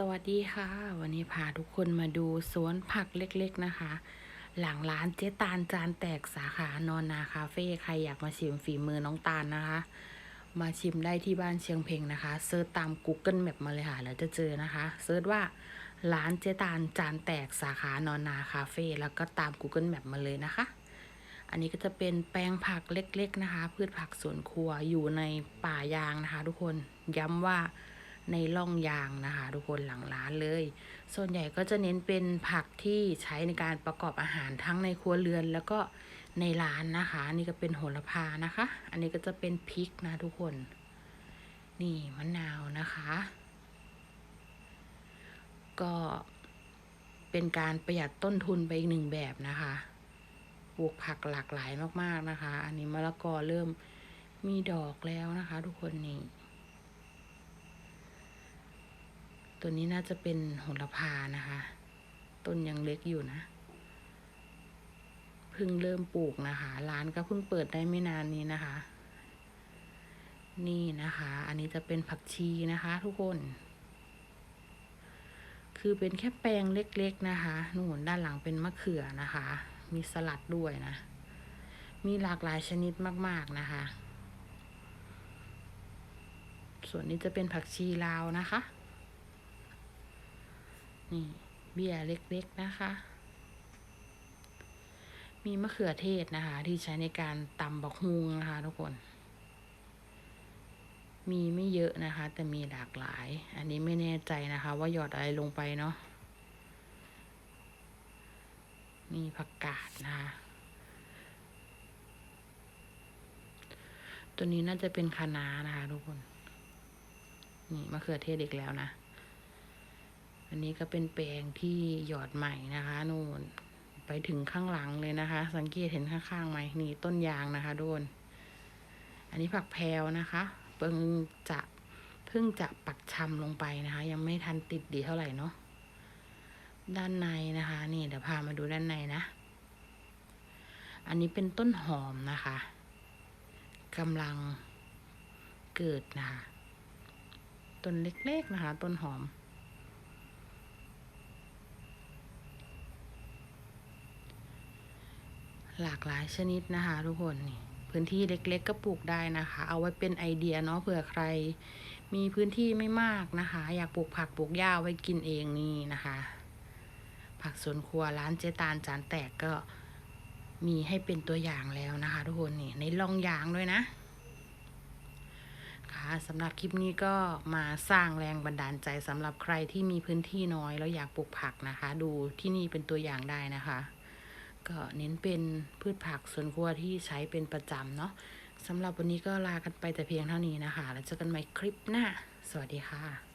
สวัสดีค่ะ วันนี้พาทุกคนมาดูสวนผักเล็กๆนะคะ หลังร้านเจ๊ตาลจานแตกสาขานอนนาคาเฟ่ใครอยากมาชิมฝีมือน้องตาลนะคะ มาชิมได้ที่บ้านเชียงเพ็งนะคะเซิร์ชตาม Google Map มาเลยค่ะแล้วจะเจอนะคะเซิร์ชว่าร้านเจ๊ตาลจานแตกสาขานอนนาคาเฟ่แล้วก็ตาม Google Map มาเลยนะคะ อันนี้ก็จะเป็นแปลงผักเล็กๆนะคะ พืชผักสวนครัวอยู่ในป่ายางนะคะ ทุกคนย้ำว่า ในร่องยางนะคะ ทุกคนหลังร้านเลย ส่วนใหญ่ก็จะเน้นเป็นผักที่ใช้ในการประกอบอาหารทั้งในครัวเรือนแล้วก็ในร้านนะคะอันนี่ก็เป็นโหระพานะคะ อันนี้ก็จะเป็นพริกนะทุกคน นี่มะนาวนะคะ ก็เป็นการประหยัดต้นทุนไปอีกหนึ่งแบบนะคะปลูกผักหลากหลายมากๆนะคะ อันนี้มะละกอเริ่มมีดอกแล้วนะคะ ทุกคนนี่ ตัวนี้น่าจะเป็นโหระพานะคะ ต้นยังเล็กอยู่นะเพิ่งเริ่มปลูกนะคะ ร้านก็เพิ่งเปิดได้ไม่นานนี้นะคะ นี่นะคะ อันนี้จะเป็นผักชีนะคะ ทุกคน คือเป็นแค่แปลงเล็กๆนะคะนู่นด้านหลังเป็นมะเขือนะคะ มีสลัดด้วยนะ มีหลากหลายชนิดมากๆนะคะ ส่วนนี้จะเป็นผักชีลาวนะคะ นี่เบี้ยเล็กๆนะคะ มีมะเขือเทศนะคะ ที่ใช้ในการตำบักฮุงนะคะทุกคน มีไม่เยอะนะคะ แต่มีหลากหลาย อันนี้ไม่แน่ใจนะคะ ว่าหยอดอะไรลงไปเนาะมีผักกาดนะคะ ตัวนี้น่าจะเป็นคะน้านะคะทุกคน นี่มะเขือเทศอีกแล้วนะ อันนี้ก็เป็นแปลงที่หยอดใหม่นะคะนู่นไปถึงข้างหลังเลยนะคะ สังเกตเห็นข้างๆไหมนี่ต้นยางนะคะโดน อันนี้ผักแพรวนะคะเพิ่งจะเพิ่งจะปักชำลงไปนะคะ ยังไม่ทันติดดีเท่าไหร่เนาะด้านในนะคะ นี่เดี๋ยวพามาดูด้านในนะอันนี้เป็นต้นหอมนะคะกำลังเกิดนะคะ ต้นเล็กๆนะคะ ต้นหอม หลากหลายชนิดนะคะ ทุกคนนี่พื้นที่เล็ก ๆ ก็ปลูกได้นะคะ เอาไว้เป็นไอเดียเนาะเผื่อใคร มีพื้นที่ไม่มากนะคะ อยากปลูกผักปลูกหญ้าไว้กินเองนี่นะคะ ผักสวนครัวร้านเจตานจานแตกก็มีให้เป็นตัวอย่างแล้วนะคะ ทุกคนนี่ในร่องยางด้วยนะค่ะสำหรับคลิปนี้ก็มาสร้างแรงบันดาลใจสำหรับใครที่มีพื้นที่น้อยแล้วอยากปลูกผักนะคะ ดูที่นี่เป็นตัวอย่างได้นะคะ ก็เน้นเป็นพืชผักสวนครัวที่ใช้เป็นประจำเนาะสำหรับวันนี้ก็ลากันไปแต่เพียงเท่านี้นะคะ แล้วเจอกันใหม่คลิปหน้า สวัสดีค่ะ